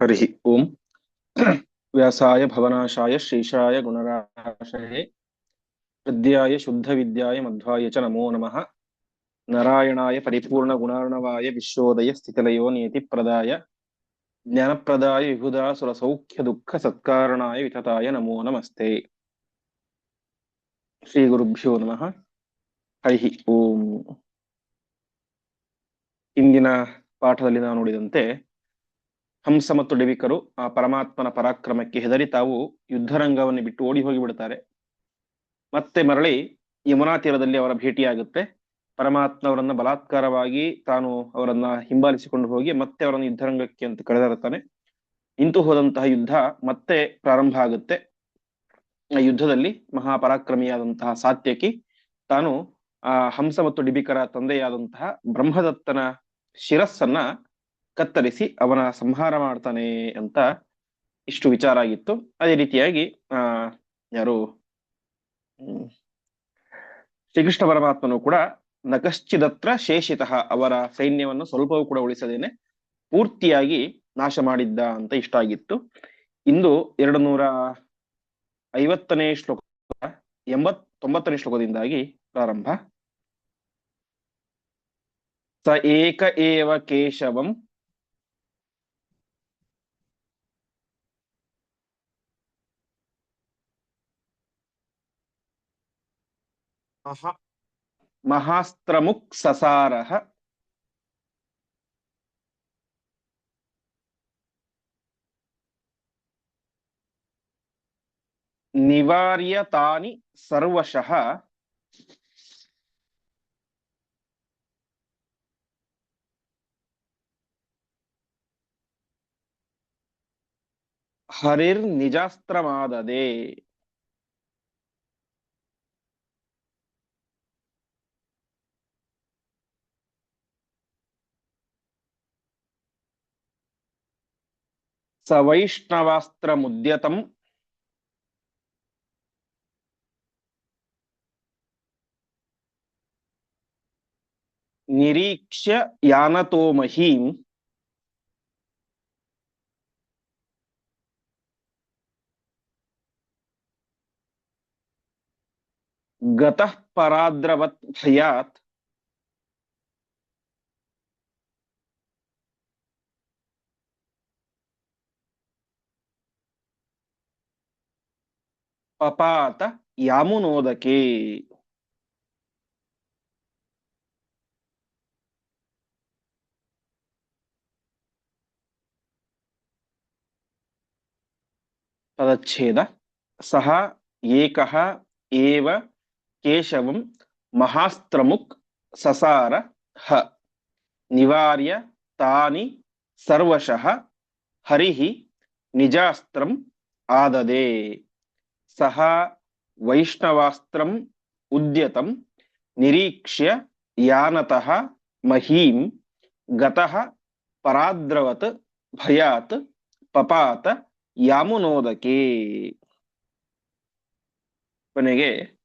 हरिः ओम् व्यासाय भवनाशाय श्रीशाय गुणराशये हृद्याय शुद्धविद्याय मध्वाय च नमो नमः नारायणाय परिपूर्णगुणार्णवाय विश्वोदय स्थितिलयो नियतिप्रदाय ज्ञानप्रदाय विबुधासुरसौख्यदुःखसत्कारणाय वितताय नमो नमस्ते ಶ್ರೀಗುರುಭ್ಯೋ ನಮಃ ಹರಿ ಓಂ ಇಂದಿನ ಪಾಠದಲ್ಲಿ ನಾವು ನೋಡಿದಂತೆ ಹಂಸ ಮತ್ತು ಡೆವಿಕರು ಆ ಪರಮಾತ್ಮನ ಪರಾಕ್ರಮಕ್ಕೆ ಹೆದರಿ ತಾವು ಯುದ್ಧರಂಗವನ್ನು ಬಿಟ್ಟು ಓಡಿ ಹೋಗಿ ಬಿಡ್ತಾರೆ ಮತ್ತೆ ಮರಳಿ ಯಮುನಾ ತೀರದಲ್ಲಿ ಅವರ ಭೇಟಿಯಾಗುತ್ತೆ. ಪರಮಾತ್ಮ ಅವರನ್ನ ಬಲಾತ್ಕಾರವಾಗಿ ತಾನು ಅವರನ್ನ ಹಿಂಬಾಲಿಸಿಕೊಂಡು ಹೋಗಿ ಮತ್ತೆ ಅವರನ್ನು ಯುದ್ಧರಂಗಕ್ಕೆ ಅಂತ ಕರೆದರುತ್ತಾನೆ ನಿಂತು ಹೋದಂತಹ ಯುದ್ಧ ಮತ್ತೆ ಪ್ರಾರಂಭ ಆಗುತ್ತೆ. ಆ ಯುದ್ಧದಲ್ಲಿ ಮಹಾಪರಾಕ್ರಮಿಯಾದಂತಹ ಸಾತ್ಯಕಿ ತಾನು ಆ ಹಂಸ ಮತ್ತು ಡಿಬಿಕರ ತಂದೆಯಾದಂತಹ ಬ್ರಹ್ಮದತ್ತನ ಶಿರಸ್ಸನ್ನ ಕತ್ತರಿಸಿ ಅವನ ಸಂಹಾರ ಮಾಡ್ತಾನೆ ಅಂತ ಇಷ್ಟು ವಿಚಾರ ಆಗಿತ್ತು. ಅದೇ ರೀತಿಯಾಗಿ, ಆ, ಯಾರು ಶ್ರೀಕೃಷ್ಣ ಪರಮಾತ್ಮನು ಕೂಡ ನಕಶ್ಚಿದತ್ರ ಶೇಷಿತಃ ಅವರ ಸೈನ್ಯವನ್ನು ಸ್ವಲ್ಪವೂ ಕೂಡ ಉಳಿಸದೇನೆ, ಪೂರ್ತಿಯಾಗಿ ನಾಶ ಮಾಡಿದ್ದ ಅಂತ ಇಷ್ಟ ಆಗಿತ್ತು. ಇಂದು ಎರಡು ನೂರ ಐವತ್ತನೇ ಶ್ಲೋಕ ಎಂಬತ್ ತೊಂಬತ್ತನೇ ಶ್ಲೋಕದಿಂದಾಗಿ ಪ್ರಾರಂಭ. ಸ ಏಕ ಏವ ಕೇಶವಂ ಮಹಾ ಮಹಾಸ್ತ್ರಮುಕ್ ಸಸಾರಃ ನಿವಾರ್ಯ ತಾನಿ ಸರ್ವಶಃ ಹರಿರ್ ನಿಜಾಸ್ತ್ರಮಾದದೆ ಸ ವೈಷ್ಣವಾಸ್ತ್ರ ಮುದ್ಯತಂ ನಿರೀಕ್ಷ್ಯ ಯಾನತೋ ಮಹೀಂ ಗತಃ ಪರಾದ್ರವತ್ ಭಯಾತ್ ಪಪಾತ ಯಾಮುನೋದಕೆ ತದಚ್ಛೇದ ಸಹ ಏಕಃ ಏವ ಕೇಶವಂ ಮಹಾಸ್ತ್ರಮುಕ್ ಸಸಾರ ಹ ನಿವಾರ್ಯ ತಾನಿ ಸರ್ವಶಃ ಹರಿಃ ನಿಜಾಸ್ತ್ರಂ ಆದದೆ ಸಹ ವೈಷ್ಣವಾಸ್ತ್ರಂ ಉದ್ಯತಂ ನಿರೀಕ್ಷ್ಯ ಯಾನತಃ ಮಹೀಂ ಗತಃ ಪರಾದ್ರವತ್ ಭಯಾತ್ ಪಪಾತ ಯಾಮುನೋದಕೆ. ಕೊನೆಗೆ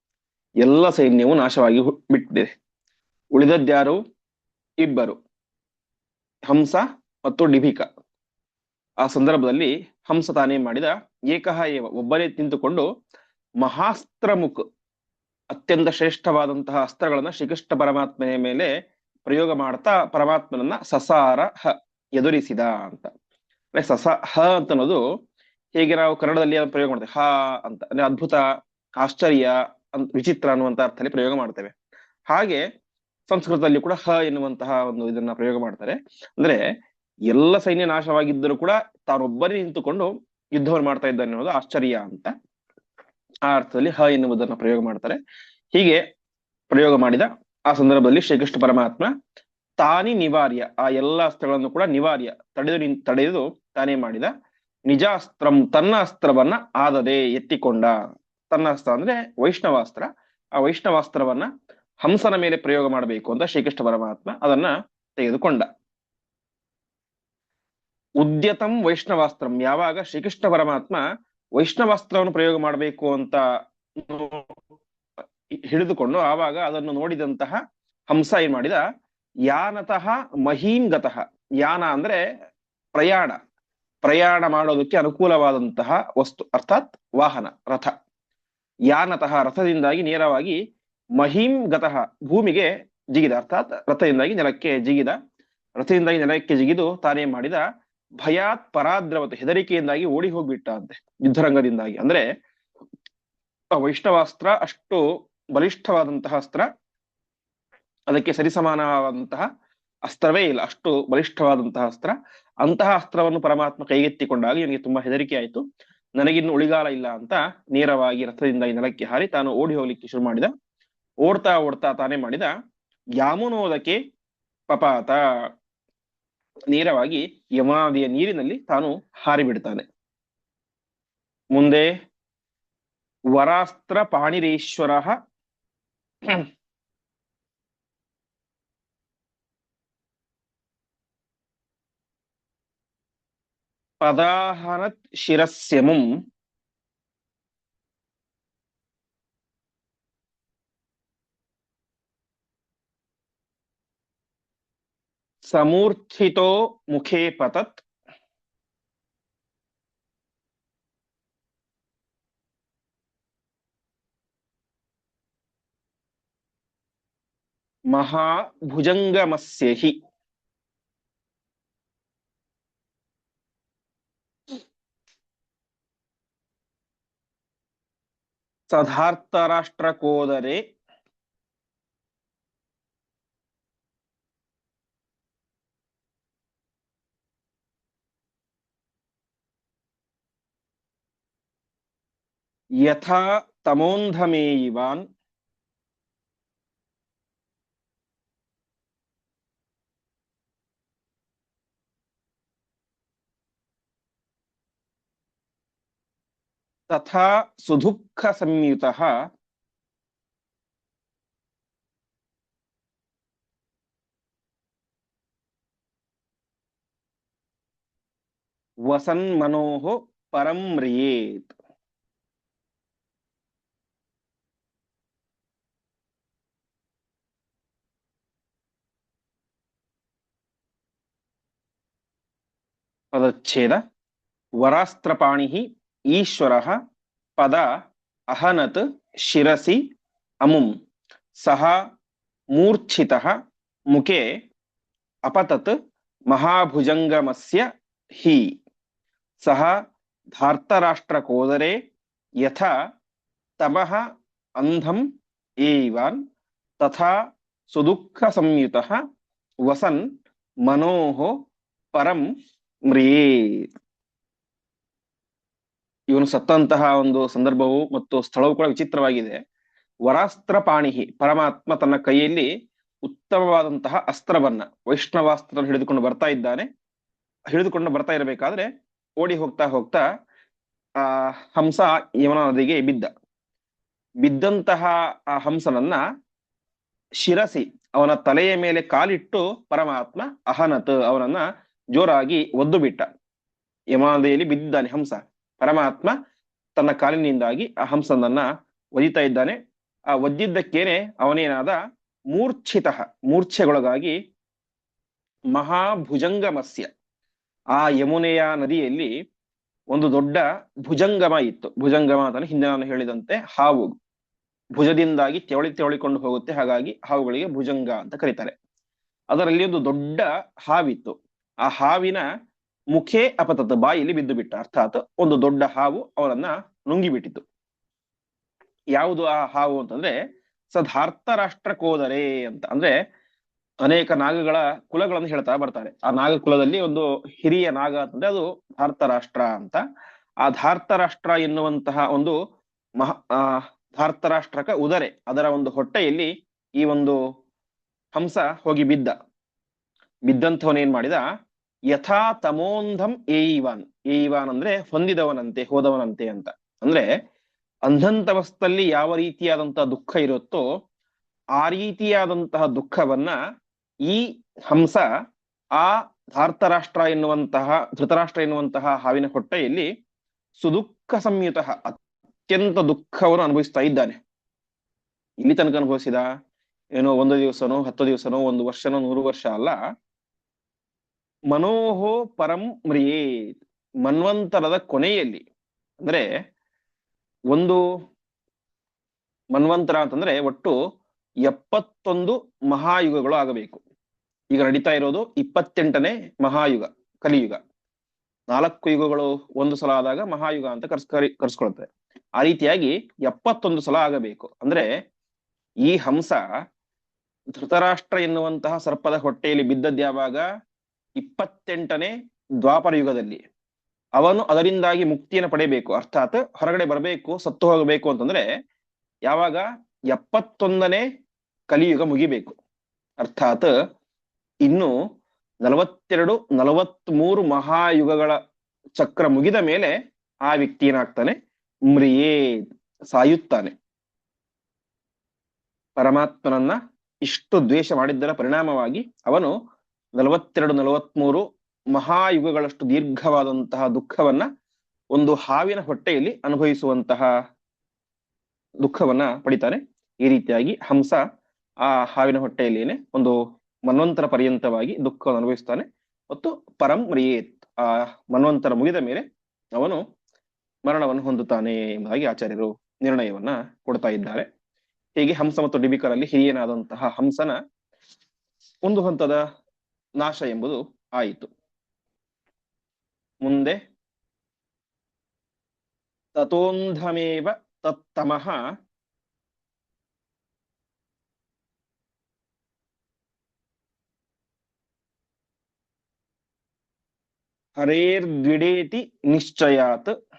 ಎಲ್ಲ ಸೈನ್ಯವು ನಾಶವಾಗಿ ಬಿಟ್ಟಿದೆ. ಉಳಿದದ್ಯಾರು ಇಬ್ಬರು. ಹಂಸ ಮತ್ತು ಡಿಭಿಕ. ಆ ಸಂದರ್ಭದಲ್ಲಿ ಹಂಸ ತಾನೇ ಮಾಡಿದ ಏಕಹ ಏವ ಒಬ್ಬನೇ ನಿಂತುಕೊಂಡು ಮಹಾಸ್ತ್ರಮುಖ್, ಅತ್ಯಂತ ಶ್ರೇಷ್ಠವಾದಂತಹ ಅಸ್ತ್ರಗಳನ್ನ ಶ್ರೀಕೃಷ್ಣ ಪರಮಾತ್ಮನ ಮೇಲೆ ಪ್ರಯೋಗ ಮಾಡ್ತಾ ಪರಮಾತ್ಮನನ್ನ ಸಸಾರ ಹ ಎದುರಿಸಿದ ಅಂತ. ಸಸ ಹ ಅಂತ ಅನ್ನೋದು ಹೇಗೆ ನಾವು ಕನ್ನಡದಲ್ಲಿ ಅದನ್ನು ಪ್ರಯೋಗ ಮಾಡ್ತೇವೆ. ಹ ಅಂತ. ಅಂದ್ರೆ ಅದ್ಭುತ, ಆಶ್ಚರ್ಯ ಅಂತ ವಿಚಿತ್ರ ಅನ್ನುವಂತ ಅರ್ಥದಲ್ಲಿ ಪ್ರಯೋಗ ಮಾಡ್ತೇವೆ. ಹಾಗೆ ಸಂಸ್ಕೃತದಲ್ಲಿ ಕೂಡ ಹ ಎನ್ನುವಂತಹ ಒಂದು ಇದನ್ನ ಪ್ರಯೋಗ ಮಾಡ್ತಾರೆ. ಅಂದ್ರೆ ಎಲ್ಲ ಸೈನ್ಯ ನಾಶವಾಗಿದ್ದರೂ ಕೂಡ ತಾನೊಬ್ಬರೇ ನಿಂತುಕೊಂಡು ಯುದ್ಧವನ್ನು ಮಾಡ್ತಾ ಇದ್ದಾನೆ ಅನ್ನೋದು ಆಶ್ಚರ್ಯ ಅಂತ ಆ ಅರ್ಥದಲ್ಲಿ ಹ ಎನ್ನುವುದನ್ನ ಪ್ರಯೋಗ ಮಾಡ್ತಾರೆ. ಹೀಗೆ ಪ್ರಯೋಗ ಮಾಡಿದ ಆ ಸಂದರ್ಭದಲ್ಲಿ ಶ್ರೀಕೃಷ್ಣ ಪರಮಾತ್ಮ ತಾನಿ ನಿವಾರ್ಯ, ಆ ಎಲ್ಲ ಅಸ್ತ್ರಗಳನ್ನು ಕೂಡ ನಿವಾರ್ಯ, ತಡೆದು ನಿ ತಡೆದು ತಾನೇ ಮಾಡಿದ. ನಿಜಾಸ್ತ್ರಂ ತನ್ನ ಅಸ್ತ್ರವನ್ನ ಆದದೆ ಎತ್ತಿಕೊಂಡ. ತನ್ನ ಅಸ್ತ್ರ ಅಂದ್ರೆ ವೈಷ್ಣವಾಸ್ತ್ರ. ಆ ವೈಷ್ಣವಾಸ್ತ್ರವನ್ನ ಹಂಸನ ಮೇಲೆ ಪ್ರಯೋಗ ಮಾಡಬೇಕು ಅಂತ ಶ್ರೀಕೃಷ್ಣ ಪರಮಾತ್ಮ ಅದನ್ನ ತೆಗೆದುಕೊಂಡ. ಉದ್ಯತಂ ವೈಷ್ಣವಾಸ್ತ್ರಂ. ಯಾವಾಗ ಶ್ರೀಕೃಷ್ಣ ಪರಮಾತ್ಮ ವೈಷ್ಣವಾಸ್ತ್ರವನ್ನು ಪ್ರಯೋಗ ಮಾಡಬೇಕು ಅಂತ ಹಿಡಿದುಕೊಂಡು ಆವಾಗ ಅದನ್ನು ನೋಡಿದಂತಹ ಹಂಸ ಏನ್ ಮಾಡಿದ? ಯಾನತಃ ಮಹೀಂಗತಃ. ಯಾನ ಅಂದ್ರೆ ಪ್ರಯಾಣ. ಪ್ರಯಾಣ ಮಾಡೋದಕ್ಕೆ ಅನುಕೂಲವಾದಂತಹ ವಸ್ತು, ಅರ್ಥಾತ್ ವಾಹನ, ರಥ. ಯಾನತಃ ರಥದಿಂದಾಗಿ ನೇರವಾಗಿ ಮಹಿಂ ಗತಃ ಭೂಮಿಗೆ ಜಿಗಿದ, ಅರ್ಥಾತ್ ರಥದಿಂದಾಗಿ ನೆಲಕ್ಕೆ ಜಿಗಿದ, ರಥದಿಂದಾಗಿ ನೆಲಕ್ಕೆ ಜಿಗಿದು ತಾನೇ ಮಾಡಿದ? ಭಯಾತ್ ಪರಾದ್ರವತೆ ಹೆದರಿಕೆಯಿಂದಾಗಿ ಓಡಿ ಹೋಗ್ಬಿಟ್ಟ ಅಂತೆ ಯುದ್ಧರಂಗದಿಂದಾಗಿ. ಅಂದ್ರೆ ವೈಷ್ಣವಾಸ್ತ್ರ, ಅಷ್ಟು ಬಲಿಷ್ಠವಾದಂತಹ ಅಸ್ತ್ರ, ಅದಕ್ಕೆ ಸರಿಸಮಾನವಾದಂತಹ ಅಸ್ತ್ರವೇ ಇಲ್ಲ. ಅಷ್ಟು ಬಲಿಷ್ಠವಾದಂತಹ ಅಸ್ತ್ರ. ಅಂತಹ ಅಸ್ತ್ರವನ್ನು ಪರಮಾತ್ಮ ಕೈಗೆತ್ತಿಕೊಂಡಾಗ ಇವನಿಗೆ ತುಂಬಾ ಹೆದರಿಕೆ ಆಯಿತು. ನನಗಿನ್ನು ಉಳಿಗಾಲ ಇಲ್ಲ ಅಂತ ನೇರವಾಗಿ ರಥದಿಂದ ಈ ನೆಲಕ್ಕೆ ಹಾರಿ ತಾನು ಓಡಿ ಹೋಗ್ಲಿಕ್ಕೆ ಶುರು ಮಾಡಿದ. ಓಡ್ತಾ ಓಡ್ತಾ ತಾನೇ ಮಾಡಿದ. ಯಾಮುನೋದಕ್ಕೆ ಪಪಾತ. ನೇರವಾಗಿ ಯಮುನಾದಿಯ ನೀರಿನಲ್ಲಿ ತಾನು ಹಾರಿಬಿಡ್ತಾನೆ. ಮುಂದೆ ವರಾಸ್ತ್ರ ಪಾಣಿರೇಶ್ವರ ಪದಾಹನತ್ ಶಿರಸ್ಯಮುಂ ಸಮೂರ್ಛಿತೋ ಮುಖೇ ಪತತ್ ಮಹಾಭುಜಂಗಮಸ್ಯ ಹಿ ಸಧಾರ್ತರಾಷ್ಟ್ರಕೋದರೆ ಯಥಾ ತಮೋಂಧಮೇಯಿವಾನ್ ತಥಾ ಸುದುಃಖ ಸಂಯುತಃ ವಸನ್ಮನೋಃ ಪರಂ ಮ್ರಿಯೇತ್ ಪದಚ್ಛೇದ ವರಾಸ್ತ್ರಪಾಣಿ ಈಶ್ವರ ಪದ ಅಹನತ್ ಶಿರಸಿ ಅಮುಂ ಸಹ ಮೂರ್ಛಿತ ಮುಖೆ ಅಪತತ್ ಮಹಾಭುಜಂಗಮಸ್ಯ ಹಿ ಸಹ ಧಾರ್ತರಾಷ್ಟ್ರಕೋದರೆ ಯಥಾ ತಮಃ ಅಂಧಂ ಏವಾನ್ ತಥಾ ಸುದುಃಖ ಸಂಯುತಃ ವಸನ್ ಮನೋಃ ಮ್ರಿಯೇತ್ ಇವನು ಸತ್ತಂತಹ ಒಂದು ಸಂದರ್ಭವು ಮತ್ತು ಸ್ಥಳವು ಕೂಡ ವಿಚಿತ್ರವಾಗಿದೆ. ವರಾಸ್ತ್ರ ಪಾಣಿಹಿ, ಪರಮಾತ್ಮ ತನ್ನ ಕೈಯಲ್ಲಿ ಉತ್ತಮವಾದಂತಹ ಅಸ್ತ್ರವನ್ನ ವೈಷ್ಣವಾಸ್ತ್ರ ಹಿಡಿದುಕೊಂಡು ಬರ್ತಾ ಇದ್ದಾನೆ. ಹಿಡಿದುಕೊಂಡು ಬರ್ತಾ ಇರಬೇಕಾದ್ರೆ ಓಡಿ ಹೋಗ್ತಾ ಹೋಗ್ತಾ, ಆ ಹಂಸ ಯಮನ ನದಿಗೆ ಬಿದ್ದ. ಬಿದ್ದಂತಹ ಆ ಹಂಸನನ್ನ ಶಿರಸಿ, ಅವನ ತಲೆಯ ಮೇಲೆ ಕಾಲಿಟ್ಟು ಪರಮಾತ್ಮ ಅಹನತ್ ಅವನನ್ನ ಜೋರಾಗಿ ಒದ್ದು ಬಿಟ್ಟ. ಯಮಾನದೆಯಲ್ಲಿ ಬಿದ್ದಿದ್ದಾನೆ ಹಂಸ. ಪರಮಾತ್ಮ ತನ್ನ ಕಾಲಿನಿಂದಾಗಿ ಆ ಹಂಸನನ್ನ ಒದಿತಾ ಇದ್ದಾನೆ. ಆ ಒದ್ದಿದ್ದಕ್ಕೇನೆ ಅವನೇನಾದ ಮೂರ್ಛಿತ, ಮೂರ್ಛೆಗೊಳಗಾಗಿ ಮಹಾಭುಜಂಗಮಸ್ಯ. ಆ ಯಮುನೆಯ ನದಿಯಲ್ಲಿ ಒಂದು ದೊಡ್ಡ ಭುಜಂಗಮ ಇತ್ತು. ಭುಜಂಗಮ ಅಂತ ಹಿಂದೆ ನಾನು ಹೇಳಿದಂತೆ ಹಾವು. ಭುಜದಿಂದಾಗಿ ತೆವಳಿ ತೆವಳಿಕೊಂಡು ಹೋಗುತ್ತೆ. ಹಾಗಾಗಿ ಹಾವುಗಳಿಗೆ ಭುಜಂಗ ಅಂತ ಕರೀತಾರೆ. ಅದರಲ್ಲಿ ಒಂದು ದೊಡ್ಡ ಹಾವಿತ್ತು. ಆ ಹಾವಿನ ಮುಖೇ ಅಪತತ ಬಾಯಿಲಿ ಬಿದ್ದು ಬಿಟ್ಟ, ಅರ್ಥಾತ್ ಒಂದು ದೊಡ್ಡ ಹಾವು ಅವರನ್ನ ನುಂಗಿಬಿಟ್ಟಿತು ಯಾವುದು ಆ ಹಾವು ಅಂತಂದ್ರೆ ಸಧಾರ್ಥ ರಾಷ್ಟ್ರಕೋದರೆ ಅಂತ. ಅಂದ್ರೆ ಅನೇಕ ನಾಗಗಳ ಕುಲಗಳನ್ನು ಹೇಳ್ತಾ ಬರ್ತಾರೆ. ಆ ನಾಗ ಕುಲದಲ್ಲಿ ಒಂದು ಹಿರಿಯ ನಾಗ ಅಂತಂದ್ರೆ ಅದು ಧಾರ್ತ ರಾಷ್ಟ್ರ ಅಂತ. ಆ ಧಾರ್ತ ರಾಷ್ಟ್ರ ಎನ್ನುವಂತಹ ಒಂದು ಮಹಾ, ಆ ಧಾರ್ತ ರಾಷ್ಟ್ರಕ ಉದರೆ, ಅದರ ಒಂದು ಹೊಟ್ಟೆಯಲ್ಲಿ ಈ ಒಂದು ಹಂಸ ಹೋಗಿ ಬಿದ್ದ. ಬಿದ್ದಂಥವನ್ ಏನ್ ಮಾಡಿದ? ಯಥಾ ತಮೋಂಧಂ ಏಯಿವಾನ್. ಏಯಿವಾನ್ ಅಂದ್ರೆ ಹೊಂದಿದವನಂತೆ, ಹೋದವನಂತೆ ಅಂತ. ಅಂದ್ರೆ ಅಂಧಂತವಸ್ಥಲ್ಲಿ ಯಾವ ರೀತಿಯಾದಂತಹ ದುಃಖ ಇರುತ್ತೋ ಆ ರೀತಿಯಾದಂತಹ ದುಃಖವನ್ನ ಈ ಹಂಸ, ಆ ಧಾರ್ತರಾಷ್ಟ್ರ ಎನ್ನುವಂತಹ, ಧೃತರಾಷ್ಟ್ರ ಎನ್ನುವಂತಹ ಹಾವಿನ ಹೊಟ್ಟೆಯಲ್ಲಿ ಸುದುಃಖ ಸಂಯುತ ಅತ್ಯಂತ ದುಃಖವನ್ನು ಅನುಭವಿಸ್ತಾ ಇದ್ದಾನೆ. ಇಲ್ಲಿ ತನಕ ಅನುಭವಿಸಿದ? ಏನೋ ಒಂದು ದಿವಸನೋ, ಹತ್ತು ದಿವಸನೋ, ಒಂದು ವರ್ಷನೋ, ನೂರು ವರ್ಷ ಅಲ್ಲ. ಮನೋಹೋ ಪರಂ ಮ್ರಿಯೇತ್. ಮನ್ವಂತರದ ಕೊನೆಯಲ್ಲಿ, ಅಂದ್ರೆ ಒಂದು ಮನ್ವಂತರ ಅಂತಂದ್ರೆ ಒಟ್ಟು ಎಪ್ಪತ್ತೊಂದು ಮಹಾಯುಗಗಳು ಆಗಬೇಕು. ಈಗ ನಡೀತಾ ಇರೋದು ಇಪ್ಪತ್ತೆಂಟನೇ ಮಹಾಯುಗ, ಕಲಿಯುಗ. ನಾಲ್ಕು ಯುಗಗಳು ಒಂದು ಸಲ ಆದಾಗ ಮಹಾಯುಗ ಅಂತ ಕರ್ಸ್, ಕರಿ ಕರ್ಸ್ಕೊಳ್ತಾರೆ ಆ ರೀತಿಯಾಗಿ ಎಪ್ಪತ್ತೊಂದು ಸಲ ಆಗಬೇಕು. ಅಂದ್ರೆ ಈ ಹಂಸ ಧೃತರಾಷ್ಟ್ರ ಎನ್ನುವಂತಹ ಸರ್ಪದ ಹೊಟ್ಟೆಯಲ್ಲಿ ಬಿದ್ದದ್ದು ಯಾವಾಗ ಇಪ್ಪತ್ತೆಂಟನೇ ದ್ವಾಪರ ಯುಗದಲ್ಲಿ. ಅವನು ಅದರಿಂದಾಗಿ ಮುಕ್ತಿಯನ್ನು ಪಡೆಯಬೇಕು. ಅರ್ಥಾತ್ ಹೊರಗಡೆ ಬರಬೇಕು, ಸತ್ತು ಹೋಗಬೇಕು ಅಂತಂದ್ರೆ ಯಾವಾಗ? ಎಪ್ಪತ್ತೊಂದನೇ ಕಲಿಯುಗ ಮುಗಿಬೇಕು. ಅರ್ಥಾತ್ ಇನ್ನು ನಲವತ್ತೆರಡು, ನಲವತ್ಮೂರು ಮಹಾಯುಗಗಳ ಚಕ್ರ ಮುಗಿದ ಮೇಲೆ ಆ ವ್ಯಕ್ತಿ ಏನಾಗ್ತಾನೆ? ಮ್ರಿಯೇ ಸಾಯುತ್ತಾನೆ. ಪರಮಾತ್ಮನನ್ನ ಇಷ್ಟು ದ್ವೇಷ ಮಾಡಿದ್ದರ ಪರಿಣಾಮವಾಗಿ ಅವನು ನಲವತ್ತೆರಡು, ನಲವತ್ಮೂರು ಮಹಾಯುಗಗಳಷ್ಟು ದೀರ್ಘವಾದಂತಹ ದುಃಖವನ್ನ ಒಂದು ಹಾವಿನ ಹೊಟ್ಟೆಯಲ್ಲಿ ಅನುಭವಿಸುವಂತಹ ದುಃಖವನ್ನ ಪಡಿತಾನೆ ಈ ರೀತಿಯಾಗಿ ಹಂಸ ಆ ಹಾವಿನ ಹೊಟ್ಟೆಯಲ್ಲಿನೇ ಒಂದು ಮನ್ವಂತರ ಪರ್ಯಂತವಾಗಿ ದುಃಖವನ್ನು ಅನುಭವಿಸ್ತಾನೆ. ಮತ್ತು ಪರಂ ರಿಯೇತ್ ಆ ಮನ್ವಂತರ ಮುಗಿದ ಮೇಲೆ ಅವನು ಮರಣವನ್ನು ಹೊಂದುತ್ತಾನೆ ಎಂಬುದಾಗಿ ಆಚಾರ್ಯರು ನಿರ್ಣಯವನ್ನ ಕೊಡ್ತಾ ಇದ್ದಾರೆ. ಹೀಗೆ ಹಂಸ ಮತ್ತು ಡಿಬಿಕರಲ್ಲಿ ಹಿರಿಯನಾದಂತಹ ಹಂಸನ ಒಂದು ಹಂತದ ನಾಶ ಎಂಬುದು ಆಯಿತು. ಮುಂದೆ. ತಥೋಂಧಮೇವ ತತ್ತಮಃ. ಹರೇರ್ದ್ವಿಡೇತಿ ನಿಶ್ಚಯಾತ್.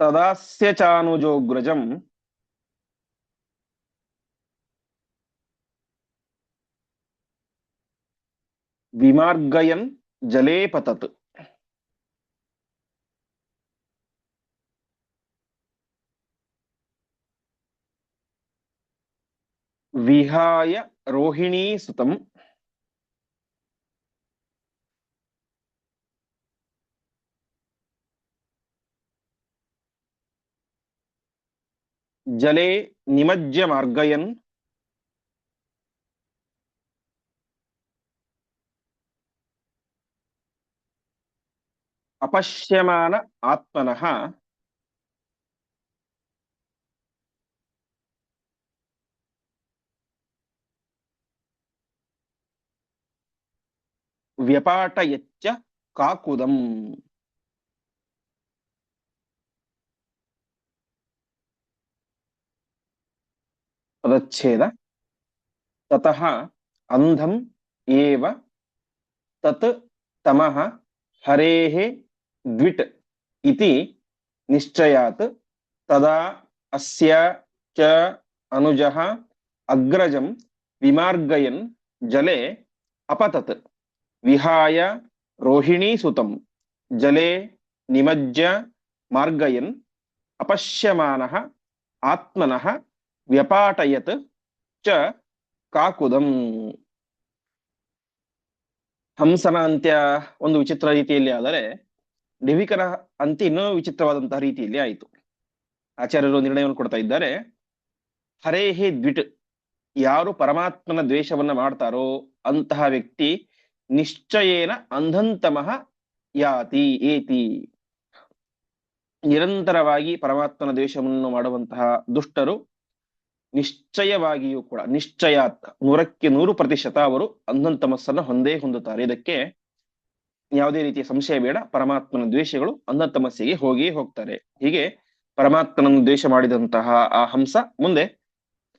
ತದಾಸ್ಯ ಚಾನುಜೋಗ್ರಜಂ ವಿಮಾರ್ಗಯನ್ ಜಲೇ ಪತತ್ ವಿಹಾಯ ರೋಹಿಣೀ ಸುತಂ ಜಲೇ ನಿಮಜ್ಯ ಮಾರ್ಗಯನ್ ಅಪಶ್ಯಮಾನ ಆತ್ಮನಃ ವ್ಯಪಾಟಯಚ್ಚ ಕಾಕುದಂ ಪದಚ್ಛೇದ ತತಃ ಅಂಧಂ ಏವ ತತ್ ತಮಃ ಹರೇಃ ದ್ವಿಟ್ ಇತಿ ನಿಶ್ಚಯಾತ್ ತದಾ ಅಸ್ಯ ಚ ಅನುಜಃ ಅಗ್ರಜಂ ವಿಮಾರ್ಗಯನ್ ಜಲೆ ಅಪತತ್ ವಿಹಾಯ ರೋಹಿಣೀ ಸುತಂ ಜಲೆ ನಿಮಜ್ಜ ಮಾರ್ಗಯನ್ ಅಪಶ್ಯಮಾನಃ ಆತ್ಮನಃ ವ್ಯಪಾಟಯತ್ ಚ ಕಾಕುದಂ. ಹಂಸನ ಅಂತ್ಯ ಒಂದು ವಿಚಿತ್ರ ರೀತಿಯಲ್ಲಿ ಆದರೆ ಡಿವಿಕರ ಅಂತ್ಯ ಇನ್ನೂ ವಿಚಿತ್ರವಾದಂತಹ ರೀತಿಯಲ್ಲಿ ಆಯಿತು. ಆಚಾರ್ಯರು ನಿರ್ಣಯವನ್ನು ಕೊಡ್ತಾ ಇದ್ದಾರೆ. ಹರೇಹೇ ದ್ವಿಟ್, ಯಾರು ಪರಮಾತ್ಮನ ದ್ವೇಷವನ್ನ ಮಾಡ್ತಾರೋ ಅಂತಹ ವ್ಯಕ್ತಿ ನಿಶ್ಚಯೇನ ಅಂಧಂತಮಃ ಯಾತಿ, ಏತಿ. ನಿರಂತರವಾಗಿ ಪರಮಾತ್ಮನ ದ್ವೇಷವನ್ನು ಮಾಡುವಂತಹ ದುಷ್ಟರು ನಿಶ್ಚಯವಾಗಿಯೂ ಕೂಡ, ನಿಶ್ಚಯಾತ್, ನೂರಕ್ಕೆ ನೂರು ಪ್ರತಿಶತ ಅವರು ಅಂಧಂತಮಸ್ಸನ್ನ ಹೊಂದೇ ಹೊಂದುತ್ತಾರೆ. ಇದಕ್ಕೆ ಯಾವುದೇ ರೀತಿಯ ಸಂಶಯ ಬೇಡ. ಪರಮಾತ್ಮನ ದ್ವೇಷಗಳು ಅಂಧಂತಮಸ್ಸಿಗೆ ಹೋಗಿಯೇ ಹೋಗ್ತಾರೆ. ಹೀಗೆ ಪರಮಾತ್ಮನನ್ನು ದ್ವೇಷ ಮಾಡಿದಂತಹ ಆ ಹಂಸ ಮುಂದೆ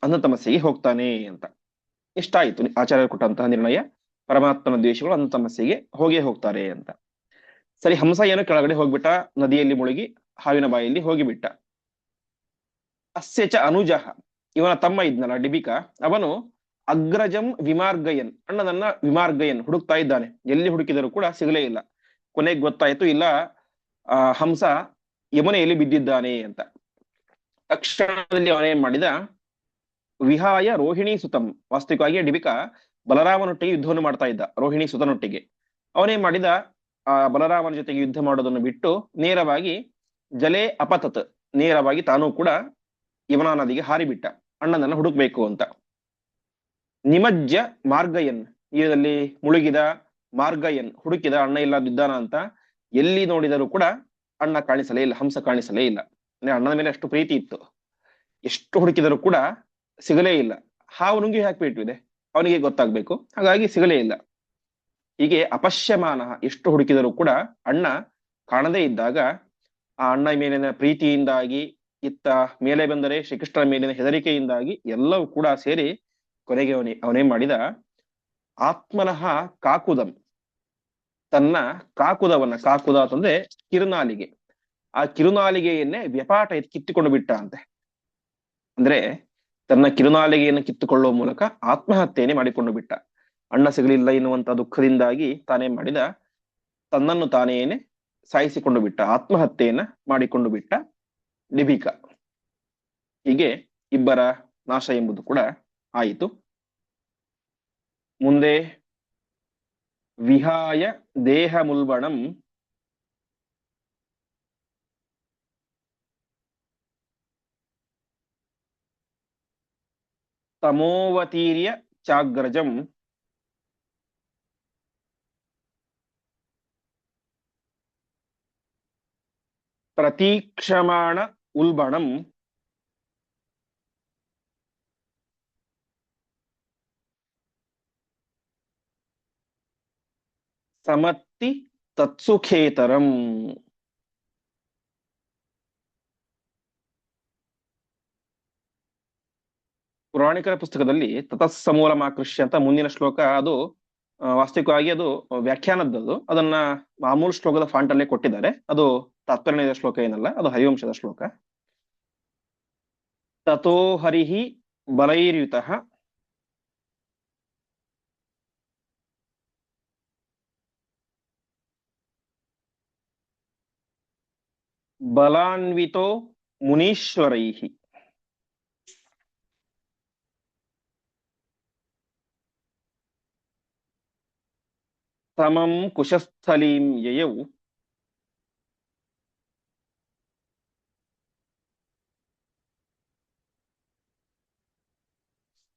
ಅಂಧತಮಸ್ಸಿಗೆ ಹೋಗ್ತಾನೆ ಅಂತ. ಇಷ್ಟಾಯಿತು ಆಚಾರ್ಯರು ಕೊಟ್ಟಂತಹ ನಿರ್ಣಯ? ಪರಮಾತ್ಮನ ದ್ವೇಷಗಳು ಅಂಧತಮಸ್ಸಿಗೆ ಹೋಗೇ ಹೋಗ್ತಾರೆ ಅಂತ. ಸರಿ, ಹಂಸ ಏನೋ ಕೆಳಗಡೆ ಹೋಗ್ಬಿಟ್ಟ? ನದಿಯಲ್ಲಿ ಮುಳುಗಿ, ಹಾವಿನ ಬಾಯಲ್ಲಿ ಹೋಗಿಬಿಟ್ಟ. ಅಸ್ಯಚ ಅನುಜಃ. ಇವನ ತಮ್ಮ ಇದ್ನಲ್ಲ, ಡಿಬಿಕಾ. ಅವನು ಅಗ್ರಜಂ ವಿಮಾರ್ಗಯನ್, ಅಣ್ಣನನ್ನ ವಿಮಾರ್ಗಯನ್ ಹುಡುಕ್ತಾ ಇದ್ದಾನೆ. ಎಲ್ಲಿ ಹುಡುಕಿದರೂ ಕೂಡ ಸಿಗಲೇ ಇಲ್ಲ. ಕೊನೆಗೆ ಗೊತ್ತಾಯ್ತು, ಇಲ್ಲ, ಆ, ಹಂಸ ಯಮುನೆಯಲ್ಲಿ ಬಿದ್ದಿದ್ದಾನೆ ಅಂತ. ತಕ್ಷಣದಲ್ಲಿ ಅವನೇನ್ ಮಾಡಿದ? ವಿಹಾಯ ರೋಹಿಣಿ ಸುತಂ. ವಾಸ್ತವಿಕವಾಗಿ ಡಿಬಿಕ ಬಲರಾಮನೊಟ್ಟಿಗೆ ಯುದ್ಧವನ್ನು ಮಾಡ್ತಾ ಇದ್ದ, ರೋಹಿಣಿ ಸುತನೊಟ್ಟಿಗೆ. ಅವನೇನ್ ಮಾಡಿದ? ಆ, ಬಲರಾಮನ ಜೊತೆಗೆ ಯುದ್ಧ ಮಾಡೋದನ್ನು ಬಿಟ್ಟು ನೇರವಾಗಿ ಜಲೆ ಅಪತತ್, ನೇರವಾಗಿ ತಾನೂ ಕೂಡ ಯಮುನಾ ನದಿಗೆ ಹಾರಿಬಿಟ್ಟ. ಅಣ್ಣನನ್ನ ಹುಡುಕ್ಬೇಕು ಅಂತ. ನಿಮಜ್ಜ ಮಾರ್ಗಯನ್ ಇದರಲ್ಲಿ ಮುಳುಗಿದ ಮಾರ್ಗಯನ್ ಹುಡುಕಿದ ಅಣ್ಣ ಇಲ್ಲದಿದ್ದಾನ ಅಂತ ಎಲ್ಲಿ ನೋಡಿದರೂ ಕೂಡ ಅಣ್ಣ ಕಾಣಿಸಲೇ ಇಲ್ಲ, ಹಂಸ ಕಾಣಿಸಲೇ ಇಲ್ಲ. ಅಣ್ಣನ ಮೇಲೆ ಅಷ್ಟು ಪ್ರೀತಿ ಇತ್ತು. ಎಷ್ಟು ಹುಡುಕಿದರೂ ಕೂಡ ಸಿಗಲೇ ಇಲ್ಲ. ಹಾವು ನುಂಗಿ ಹಾಕ್ಬಿಟ್ಟಿದೆ ಅವನಿಗೆ ಗೊತ್ತಾಗ್ಬೇಕು. ಹಾಗಾಗಿ ಸಿಗಲೇ ಇಲ್ಲ. ಹೀಗೆ ಅಪಶ್ಯಮಾನ ಎಷ್ಟು ಹುಡುಕಿದರೂ ಕೂಡ ಅಣ್ಣ ಕಾಣದೇ ಇದ್ದಾಗ ಆ ಅಣ್ಣ ಮೇಲಿನ ಪ್ರೀತಿಯಿಂದಾಗಿ ಇತ್ತ ಮೇಲೆ ಬಂದರೆ ಶ್ರೀಕೃಷ್ಣನ ಮೇಲಿನ ಹೆದರಿಕೆಯಿಂದಾಗಿ ಎಲ್ಲವೂ ಕೂಡ ಸೇರಿ ಕೊನೆಗೆ ಅವನೇ ಅವನೇ ಮಾಡಿದ ಆತ್ಮನಃ ಕಾಕುದಂ. ತನ್ನ ಕಾಕುದವನ್ನ, ಕಾಕುದ ಅಂತಂದ್ರೆ ಕಿರುನಾಲಿಗೆ. ಆ ಕಿರುನಾಲಿಗೆಯನ್ನೇ ವ್ಯಪಾಟ ಕಿತ್ತುಕೊಂಡು ಬಿಟ್ಟ ಅಂತೆ. ಅಂದ್ರೆ ತನ್ನ ಕಿರುನಾಲಿಗೆಯನ್ನು ಕಿತ್ತುಕೊಳ್ಳುವ ಮೂಲಕ ಆತ್ಮಹತ್ಯೆಯನ್ನೇ ಮಾಡಿಕೊಂಡು ಬಿಟ್ಟ. ಅಣ್ಣ ಸಿಗಲಿಲ್ಲ ಎನ್ನುವಂತ ದುಃಖದಿಂದಾಗಿ ತಾನೇ ಮಾಡಿದ, ತನ್ನನ್ನು ತಾನೇನೆ ಸಾಯಿಸಿಕೊಂಡು ಬಿಟ್ಟ, ಆತ್ಮಹತ್ಯೆಯನ್ನ ಮಾಡಿಕೊಂಡು ಬಿಟ್ಟ. ಡಿಬಿಕ ಹೀಗೆ ಇಬ್ಬರ ನಾಶ ಎಂಬುದು ಕೂಡ ಆಯಿತು. ಮುಂದೆ ವಿಹಾಯ ದೇಹ ಮುಲ್ಬಣಂ. ತಮೋವತೀರ್ಯ ಚಾಗ್ರಜಂ. ಪ್ರತೀಕ್ಷಮಾಣ ಉಲ್ಬಣಂ. ಸಮತ್ತಿ ತತ್ಸುಖೇತರಂ. ಪುರಾಣಿಕರ ಪುಸ್ತಕದಲ್ಲಿ ತತಸ್ಸಮೂಲಮಾಕೃಷ್ಯ ಅಂತ ಮುಂದಿನ ಶ್ಲೋಕ ಅದು ವಾಸ್ತವಿಕವಾಗಿ ಅದು ವ್ಯಾಖ್ಯಾನದ್ದು ಅದನ್ನ ಮಾಮೂಲು ಶ್ಲೋಕದ ಫಾಂಟ್ ಅಲ್ಲೇ ಕೊಟ್ಟಿದ್ದಾರೆ. ಅದು ತಾತ್ಪರ್ಯದ ಶ್ಲೋಕ ಏನಲ್ಲ ಅದು ಹರಿವಂಶದ ಶ್ಲೋಕ. ತಥೋ ಹರಿಹಿ ಬಲೈರ್ಯುತ. ಬಲಾನ್ವಿತೋ ಮುನೀಶ್ವರೈಹಿ. ಸಮಂ ಕುಶಸ್ಥಲೀಂ ಯಯೌ.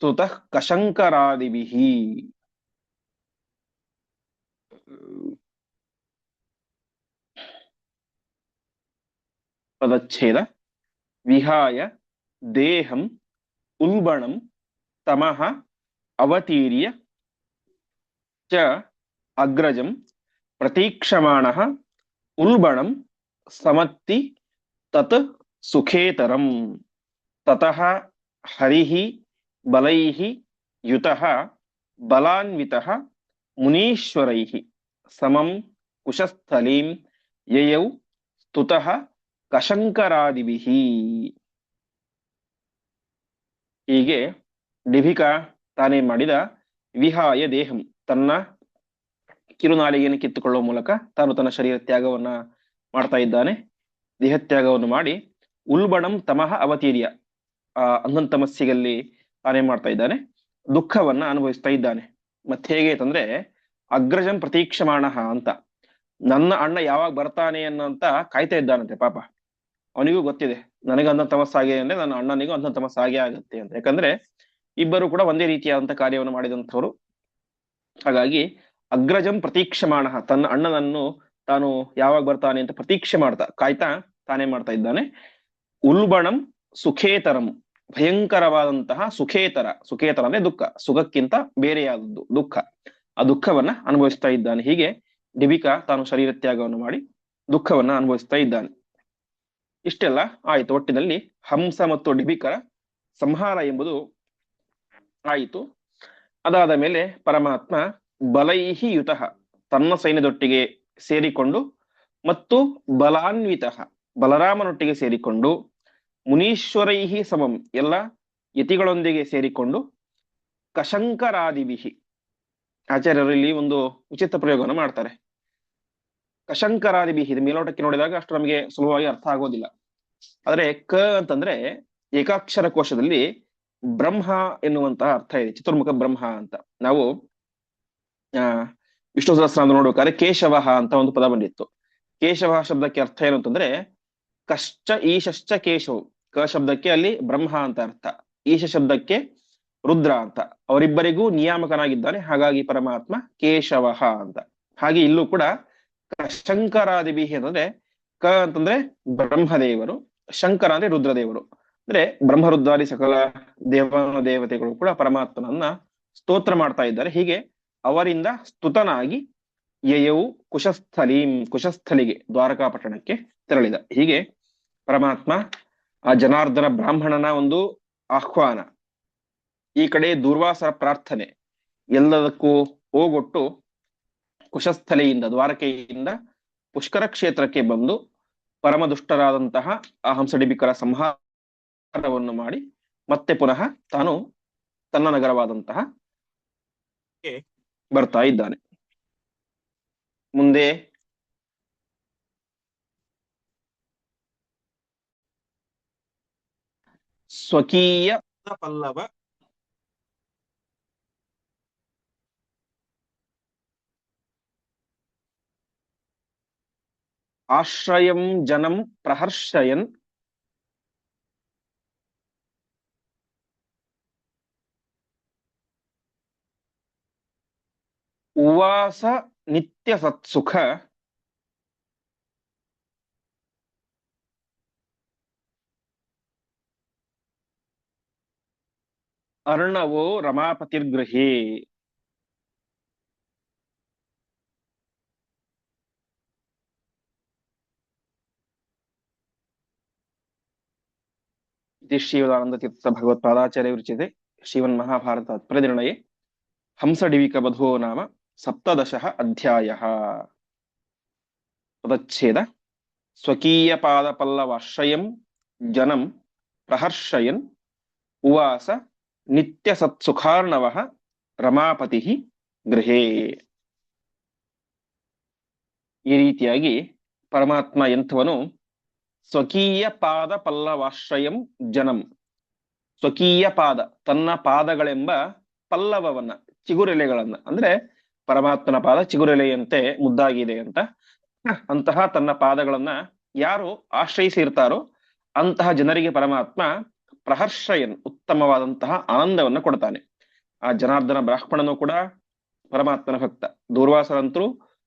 ಸ್ತುತಃ ಕಶಂಕರಾದಿಭಿಃ ಪದಚ್ಛೇದ ವಿಹಾಯ ದೇಹಂ ಉಲ್ಬಣಂ ತಮಃ ಅವತೀರ್ಯ ಚ ಅಗ್ರಜಂ ಪ್ರತೀಕ್ಷಮಾಣಃ ಉಲ್ಬಣಂ ಸಮತ್ತಿ ತತ್ ಸುಖೇತರಂ ತತಃ ಹರಿಃ ಬಲೈಃ ಯುತಃ ಬಲಾನ್ವಿತಃ ಮುನೀಶ್ವರೈ ಸಮಂ ಕುಶಸ್ಥಲೀಂ ಯಯೌ ಸ್ತುತಃ ಕಶಂಕರಾದಿಭಿಃ. ಹೀಗೆ ಡಿಭಿಕ ತಾನೇ ಮಾಡಿದ ವಿಹಾಯ ದೇಹಂ. ತನ್ನ ಕಿರುನಾಳಿಗೆಯನ್ನು ಕಿತ್ತುಕೊಳ್ಳುವ ಮೂಲಕ ತಾನು ತನ್ನ ಶರೀರ ತ್ಯಾಗವನ್ನ ಮಾಡ್ತಾ ಇದ್ದಾನೆ. ದೇಹತ್ಯಾಗವನ್ನು ಮಾಡಿ ಉಲ್ಬಣಂ ತಮಃ ಅವತೀರ್ಯ. ಆ ಅಂಧನ್ ತಾನೇ ಮಾಡ್ತಾ ಇದ್ದಾನೆ, ದುಃಖವನ್ನ ಅನುಭವಿಸ್ತಾ ಇದ್ದಾನೆ. ಮತ್ತೆ ಹೇಗೆ ಅಂತಂದ್ರೆ, ಅಗ್ರಜಂ ಪ್ರತೀಕ್ಷಮಾಣ ಅಂತ. ನನ್ನ ಅಣ್ಣ ಯಾವಾಗ ಬರ್ತಾನೆ ಅನ್ನೋಂತ ಕಾಯ್ತಾ ಇದ್ದಾನಂತೆ ಪಾಪ. ಅವನಿಗೂ ಗೊತ್ತಿದೆ, ನನಗೆ ಅಂಧ ತಮಸ್ಸಾಗಿದೆ ಅಂದ್ರೆ ನನ್ನ ಅಣ್ಣನಿಗೂ ಅಂಧ ತಮಸ್ಸಾಗೆ ಆಗುತ್ತೆ ಅಂತ. ಯಾಕಂದ್ರೆ, ಇಬ್ಬರು ಕೂಡ ಒಂದೇ ರೀತಿಯಾದಂತ ಕಾರ್ಯವನ್ನು ಮಾಡಿದಂಥವ್ರು. ಹಾಗಾಗಿ, ಅಗ್ರಜಂ ಪ್ರತೀಕ್ಷಮಾಣ, ತನ್ನ ಅಣ್ಣನನ್ನು ತಾನು ಯಾವಾಗ ಬರ್ತಾನೆ ಅಂತ ಪ್ರತೀಕ್ಷೆ ಮಾಡ್ತಾ, ಕಾಯ್ತಾ ತಾನೇ ಮಾಡ್ತಾ ಇದ್ದಾನೆ. ಉಲ್ಬಣಂ ಸುಖೇತರಂ. ಭಯಂಕರವಾದಂತಹ ಸುಖೇತರ ಸುಖೇತರ ಅಂದ್ರೆ ದುಃಖ, ಸುಖಕ್ಕಿಂತ ಬೇರೆಯಾದದ್ದು ದುಃಖ. ಆ ದುಃಖವನ್ನ ಅನುಭವಿಸ್ತಾ ಇದ್ದಾನೆ. ಹೀಗೆ ಡಿಬಿಕಾ ತಾನು ಶರೀರ ತ್ಯಾಗವನ್ನು ಮಾಡಿ ದುಃಖವನ್ನ ಅನುಭವಿಸ್ತಾ ಇದ್ದಾನೆ. ಇಷ್ಟೆಲ್ಲ ಆಯಿತು. ಒಟ್ಟಿನಲ್ಲಿ ಹಂಸ ಮತ್ತು ಡಿಬಿಕರ ಸಂಹಾರ ಎಂಬುದು ಆಯಿತು. ಅದಾದ ಮೇಲೆ ಪರಮಾತ್ಮ ಬಲೈಹಿ ಯುತಃ ತನ್ನ ಸೈನ್ಯದೊಟ್ಟಿಗೆ ಸೇರಿಕೊಂಡು ಮತ್ತು ಬಲಾನ್ವಿತ, ಬಲರಾಮನೊಟ್ಟಿಗೆ ಸೇರಿಕೊಂಡು ಮುನೀಶ್ವರೈಹಿ ಸಮಂ ಎಲ್ಲ ಯತಿಗಳೊಂದಿಗೆ ಸೇರಿಕೊಂಡು ಕಶಂಕರಾದಿವಿಹಿ ಆಚಾರ್ಯರು ಇಲ್ಲಿ ಒಂದು ಉಚಿತ ಪ್ರಯೋಗವನ್ನು ಮಾಡ್ತಾರೆ. ಕಶಂಕರಾದಿಬಿಹಿ ಮೇಲೋಟಕ್ಕೆ ನೋಡಿದಾಗ ಅಷ್ಟು ನಮಗೆ ಸುಲಭವಾಗಿ ಅರ್ಥ ಆಗೋದಿಲ್ಲ. ಆದರೆ ಕ ಅಂತಂದ್ರೆ ಏಕಾಕ್ಷರ ಕೋಶದಲ್ಲಿ ಬ್ರಹ್ಮ ಎನ್ನುವಂತಹ ಅರ್ಥ ಇದೆ, ಚತುರ್ಮುಖ ಬ್ರಹ್ಮ ಅಂತ. ನಾವು, ಆ ವಿಷ್ಣು ಸಹಸ್ರ ನೋಡ್ಬೇಕಾದ್ರೆ ಕೇಶವ ಅಂತ ಒಂದು ಪದ ಬಂದಿತ್ತು. ಕೇಶವ ಶಬ್ದಕ್ಕೆ ಅರ್ಥ ಏನು ಅಂತಂದ್ರೆ ಕಶ್ಚ ಈಶಶ್ಚ ಕೇಶವ್. ಕ ಶಬ್ದಕ್ಕೆ ಅಲ್ಲಿ ಬ್ರಹ್ಮ ಅಂತ ಅರ್ಥ ಈಶ ಶಬ್ದಕ್ಕೆ ರುದ್ರ ಅಂತ. ಅವರಿಬ್ಬರಿಗೂ ನಿಯಾಮಕನಾಗಿದ್ದಾನೆ, ಹಾಗಾಗಿ ಪರಮಾತ್ಮ ಕೇಶವ ಅಂತ. ಹಾಗೆ ಇಲ್ಲೂ ಕೂಡ ಶಂಕರಾದಿಭಿ ಅಂತಂದ್ರೆ ಕ ಅಂತಂದ್ರೆ ಬ್ರಹ್ಮದೇವರು, ಶಂಕರ ಅಂದ್ರೆ ರುದ್ರದೇವರು. ಅಂದ್ರೆ ಬ್ರಹ್ಮರುದ್ರಾದಿ ಸಕಲ ದೇವನ ದೇವತೆಗಳು ಕೂಡ ಪರಮಾತ್ಮನನ್ನ ಸ್ತೋತ್ರ ಮಾಡ್ತಾ ಇದ್ದಾರೆ. ಹೀಗೆ ಅವರಿಂದ ಸ್ತುತನಾಗಿ ಯಯವು ಕುಶಸ್ಥಲೀಂ, ಕುಶಸ್ಥಲಿಗೆ ದ್ವಾರಕಾ ಪಟ್ಟಣಕ್ಕೆ ತೆರಳಿದ. ಹೀಗೆ ಪರಮಾತ್ಮ ಆ ಜನಾರ್ದನ ಬ್ರಾಹ್ಮಣನ ಒಂದು ಆಹ್ವಾನ. ಈ ಕಡೆ ದುರ್ವಾಸರ ಪ್ರಾರ್ಥನೆ. ಎಲ್ಲದಕ್ಕೂ ಹೋಗೊಟ್ಟು ಕುಶಸ್ಥಲೆಯಿಂದ ದ್ವಾರಕೆಯಿಂದ ಪುಷ್ಕರ ಕ್ಷೇತ್ರಕ್ಕೆ ಬಂದು ಪರಮದುಷ್ಟರಾದಂತಹ ಆ ಹಂಸಡಿಬಿಕರ ಸಂಹಾರವನ್ನು ಮಾಡಿ ಮತ್ತೆ ಪುನಃ ತಾನು ತನ್ನ ನಗರವಾದಂತಹ ಬರ್ತಾ ಇದ್ದಾನೆ. ಮುಂದೆ ಸ್ವಕೀಯ ಪಲ್ಲವ ಆಶ್ರಯಂ ಜನಂ ಪ್ರಹರ್ಷಯನ್ ಉವಾಸ ನಿತ್ಯ అరుణవో రమాపతిర్గృహే. ఇది శ్రీవదానందತೀರ್ಥ భగవత్పాదాచార్య విరచితే శ్రీమన్మహాభారత తత్ప్రనిర్ణయే హంసడివికవధో నామ సప్తదశ అధ్యాయ. పదచ్ఛేద స్వకీయపాదపల్లవాశ్రయం జనం ప్రహర్షయన్ ఉవాస ನಿತ್ಯ ಸತ್ಸುಖಾರ್ಣವ ರಮಾಪತಿ ಗೃಹೇ ಈ ರೀತಿಯಾಗಿ ಪರಮಾತ್ಮ ಎಂಥವನು ಸ್ವಕೀಯ ಪಾದ ಪಲ್ಲವಾಶ್ರಯಂ ಜನಂ. ಸ್ವಕೀಯ ಪಾದ, ತನ್ನ ಪಾದಗಳೆಂಬ ಪಲ್ಲವವನ್ನ, ಚಿಗುರೆಲೆಗಳನ್ನ. ಅಂದ್ರೆ ಪರಮಾತ್ಮನ ಪಾದ ಚಿಗುರೆಲೆಯಂತೆ ಮುದ್ದಾಗಿದೆ ಅಂತ. ಅಂತಹ ತನ್ನ ಪಾದಗಳನ್ನ ಯಾರು ಆಶ್ರಯಿಸಿರ್ತಾರೋ ಅಂತಹ ಜನರಿಗೆ ಪರಮಾತ್ಮ ಪ್ರಹರ್ಷಯನ್ ಉತ್ತಮವಾದಂತಹ ಆನಂದವನ್ನ ಕೊಡ್ತಾನೆ. ಆ ಜನಾರ್ದನ ಬ್ರಾಹ್ಮಣನು ಕೂಡ ಪರಮಾತ್ಮನ ಭಕ್ತ. ದೂರ್ವಾಸರಂತರೂ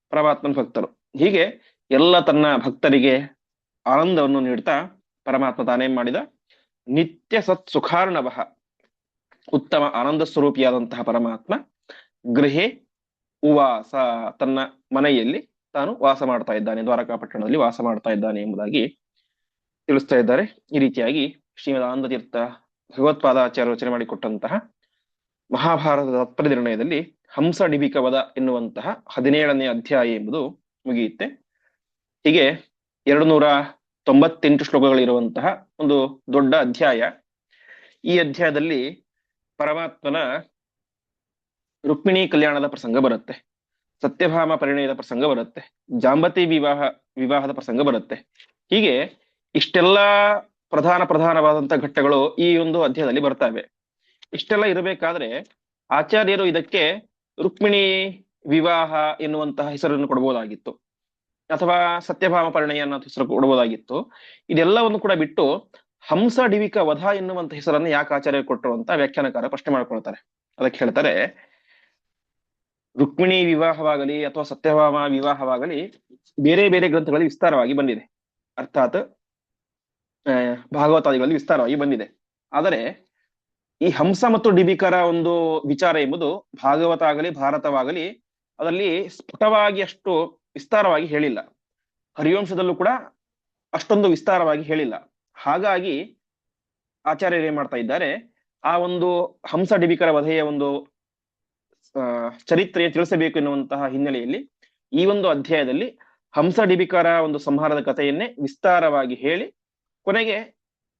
ಪರಮಾತ್ಮನ ಭಕ್ತರು. ಹೀಗೆ ಎಲ್ಲ ತನ್ನ ಭಕ್ತರಿಗೆ ಆನಂದವನ್ನು ನೀಡ್ತಾ ಪರಮಾತ್ಮ ತಾನೇ ಮಾಡಿದ ನಿತ್ಯ ಸತ್ ಸುಖಾರ್ಣವ ಉತ್ತಮ ಆನಂದ ಸ್ವರೂಪಿಯಾದಂತಹ ಪರಮಾತ್ಮ ಗೃಹೆ ಉವಾಸ ತನ್ನ ಮನೆಯಲ್ಲಿ ತಾನು ವಾಸ ಮಾಡ್ತಾ ಇದ್ದಾನೆ, ದ್ವಾರಕಾಪಟ್ಟಣದಲ್ಲಿ ವಾಸ ಮಾಡ್ತಾ ಇದ್ದಾನೆ ಎಂಬುದಾಗಿ ತಿಳಿಸ್ತಾ ಇದ್ದಾರೆ. ಈ ರೀತಿಯಾಗಿ ಶ್ರೀಮದ್ ಆನಂದ ತೀರ್ಥ ಭಗವತ್ಪಾದಾಚಾರ್ಯ ರಚನೆ ಮಾಡಿಕೊಟ್ಟಂತಹ ಮಹಾಭಾರತದ ನಿರ್ಣಯದಲ್ಲಿ ಹಂಸ ಡಿಬಿಕವದ ಎನ್ನುವಂತಹ ಹದಿನೇಳನೇ ಅಧ್ಯಾಯ ಎಂಬುದು ಮುಗಿಯುತ್ತೆ. ಹೀಗೆ ಎರಡು ನೂರ ತೊಂಬತ್ತೆಂಟು ಶ್ಲೋಕಗಳಿರುವಂತಹ ಒಂದು ದೊಡ್ಡ ಅಧ್ಯಾಯ. ಈ ಅಧ್ಯಾಯದಲ್ಲಿ ಪರಮಾತ್ಮನ ರುಕ್ಮಿಣಿ ಕಲ್ಯಾಣದ ಪ್ರಸಂಗ ಬರುತ್ತೆ, ಸತ್ಯಭಾಮ ಪರಿಣಯದ ಪ್ರಸಂಗ ಬರುತ್ತೆ, ಜಾಂಬತಿ ವಿವಾಹ, ವಿವಾಹದ ಪ್ರಸಂಗ ಬರುತ್ತೆ. ಹೀಗೆ ಇಷ್ಟೆಲ್ಲ ಪ್ರಧಾನ ಪ್ರಧಾನವಾದಂತ ಘಟ್ಟಗಳು ಈ ಒಂದು ಅಧ್ಯಾಯದಲ್ಲಿ ಬರ್ತವೆ. ಇಷ್ಟೆಲ್ಲ ಇರಬೇಕಾದ್ರೆ ಆಚಾರ್ಯರು ಇದಕ್ಕೆ ರುಕ್ಮಿಣಿ ವಿವಾಹ ಎನ್ನುವಂತಹ ಹೆಸರನ್ನು ಕೊಡಬಹುದಾಗಿತ್ತು. ಅಥವಾ ಸತ್ಯಭಾಮ ಪರಿಣಯ ಅನ್ನೋ ಹೆಸರು ಕೊಡಬಹುದಾಗಿತ್ತು. ಇದೆಲ್ಲವನ್ನು ಕೂಡ ಬಿಟ್ಟು ಹಂಸ ಡಿವಿಕ ವಧ ಎನ್ನುವಂತ ಹೆಸರನ್ನು ಯಾಕೆ ಆಚಾರ್ಯ ಕೊಟ್ಟರು ಅಂತ ವ್ಯಾಖ್ಯಾನಕಾರ ಪ್ರಶ್ನೆ ಮಾಡ್ಕೊಳ್ತಾರೆ. ಅದಕ್ಕೆ ಹೇಳ್ತಾರೆ, ರುಕ್ಮಿಣಿ ವಿವಾಹವಾಗಲಿ ಅಥವಾ ಸತ್ಯಭಾಮ ವಿವಾಹವಾಗಲಿ ಬೇರೆ ಬೇರೆ ಗ್ರಂಥಗಳಲ್ಲಿ ವಿಸ್ತಾರವಾಗಿ ಬಂದಿದೆ. ಅರ್ಥಾತ್ ಭಾಗವತಾದಿಗಳಲ್ಲಿ ವಿಸ್ತಾರವಾಗಿ ಬಂದಿದೆ. ಆದರೆ ಈ ಹಂಸ ಮತ್ತು ಡಿಬಿಕರ ಒಂದು ವಿಚಾರ ಎಂಬುದು ಭಾಗವತ ಆಗಲಿ ಭಾರತವಾಗಲಿ ಅದರಲ್ಲಿ ಸ್ಫುಟವಾಗಿ ಅಷ್ಟು ವಿಸ್ತಾರವಾಗಿ ಹೇಳಿಲ್ಲ. ಹರಿವಂಶದಲ್ಲೂ ಕೂಡ ಅಷ್ಟೊಂದು ವಿಸ್ತಾರವಾಗಿ ಹೇಳಿಲ್ಲ. ಹಾಗಾಗಿ ಆಚಾರ್ಯರು ಏನ್ ಮಾಡ್ತಾ ಇದ್ದಾರೆ, ಆ ಒಂದು ಹಂಸ ಡಿಬಿಕರ ವಧೆಯ ಒಂದು ಚರಿತ್ರೆಯ ತಿಳಿಸಬೇಕು ಎನ್ನುವಂತಹ ಹಿನ್ನೆಲೆಯಲ್ಲಿ ಈ ಒಂದು ಅಧ್ಯಾಯದಲ್ಲಿ ಹಂಸ ಡಿಬಿಕರ ಒಂದು ಸಂಹಾರದ ಕಥೆಯನ್ನೇ ವಿಸ್ತಾರವಾಗಿ ಹೇಳಿ ಕೊನೆಗೆ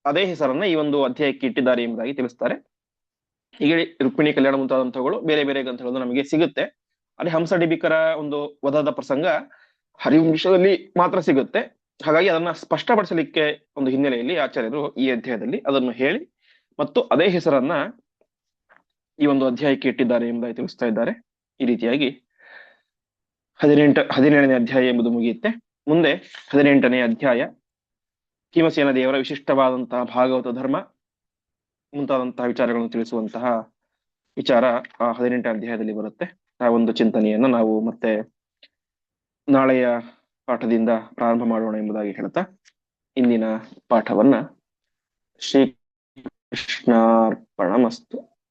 ಅದೇ ಹೆಸರನ್ನ ಈ ಒಂದು ಅಧ್ಯಾಯಕ್ಕೆ ಇಟ್ಟಿದ್ದಾರೆ ಎಂಬುದಾಗಿ ತಿಳಿಸ್ತಾರೆ. ಹೀಗೆ ರುಕ್ಮಿಣಿ ಕಲ್ಯಾಣ ಮುಂತಾದಂಥವುಗಳು ಬೇರೆ ಬೇರೆ ಗ್ರಂಥಗಳು ನಮಗೆ ಸಿಗುತ್ತೆ. ಅಲ್ಲಿ ಹಂಸ ಡಿಬಿಕರ ಒಂದು ವಧದ ಪ್ರಸಂಗ ಹರಿವಂಶದಲ್ಲಿ ಮಾತ್ರ ಸಿಗುತ್ತೆ. ಹಾಗಾಗಿ ಅದನ್ನ ಸ್ಪಷ್ಟಪಡಿಸಲಿಕ್ಕೆ ಒಂದು ಹಿನ್ನೆಲೆಯಲ್ಲಿ ಆಚಾರ್ಯರು ಈ ಅಧ್ಯಾಯದಲ್ಲಿ ಅದನ್ನು ಹೇಳಿ ಮತ್ತು ಅದೇ ಹೆಸರನ್ನ ಈ ಒಂದು ಅಧ್ಯಾಯಕ್ಕೆ ಇಟ್ಟಿದ್ದಾರೆ ಎಂಬುದಾಗಿ ತಿಳಿಸ್ತಾ ಇದ್ದಾರೆ. ಈ ರೀತಿಯಾಗಿ ಹದಿನೆಂಟ, ಹದಿನೇಳನೇ ಅಧ್ಯಾಯ ಎಂಬುದು ಮುಗಿಯುತ್ತೆ. ಮುಂದೆ ಹದಿನೆಂಟನೇ ಅಧ್ಯಾಯ. ಭೀಮಸೇನ ದೇವರ ವಿಶಿಷ್ಟವಾದಂತಹ ಭಾಗವತ ಧರ್ಮ, ಮುಂತಾದಂತಹ ವಿಚಾರಗಳನ್ನು ತಿಳಿಸುವಂತಹ ವಿಚಾರ ಆ ಹದಿನೆಂಟನೇ ಅಧ್ಯಾಯದಲ್ಲಿ ಬರುತ್ತೆ. ಆ ಒಂದು ಚಿಂತನೆಯನ್ನ ನಾವು ಮತ್ತೆ ನಾಳೆಯ ಪಾಠದಿಂದ ಪ್ರಾರಂಭ ಮಾಡೋಣ ಎಂಬುದಾಗಿ ಹೇಳ್ತಾ ಇಂದಿನ ಪಾಠವನ್ನ ಶ್ರೀ ಕೃಷ್ಣಾರ್ಪಣಮಸ್ತು